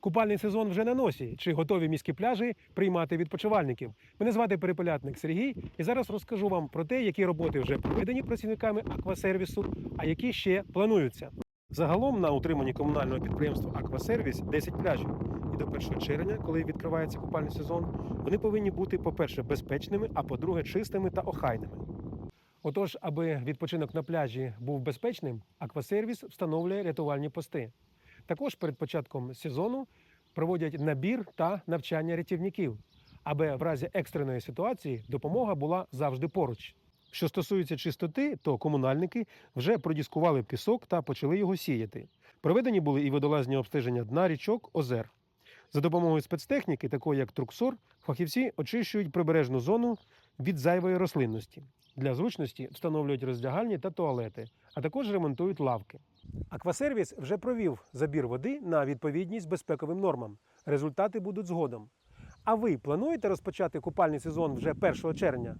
Купальний сезон вже на носі. Чи готові міські пляжі приймати відпочивальників? Мене звати перепелятник Сергій, і зараз розкажу вам про те, які роботи вже проведені працівниками аквасервісу, а які ще плануються. Загалом на утриманні комунального підприємства Аквасервіс 10 пляжів. І до 1 червня, коли відкривається купальний сезон, вони повинні бути, по-перше, безпечними, а по-друге, чистими та охайними. Отож, аби відпочинок на пляжі був безпечним, Аквасервіс встановлює рятувальні пости. Також перед початком сезону проводять набір та навчання рятівників, аби в разі екстреної ситуації допомога була завжди поруч. Що стосується чистоти, то комунальники вже продіскували пісок та почали його сіяти. Проведені були і водолазні обстеження дна річок, озер. За допомогою спецтехніки, такої як труксор, фахівці очищують прибережну зону від зайвої рослинності. Для зручності встановлюють роздягальні та туалети, а також ремонтують лавки. Аквасервіс вже провів забір води на відповідність безпековим нормам. Результати будуть згодом. А ви плануєте розпочати купальний сезон вже 1 червня?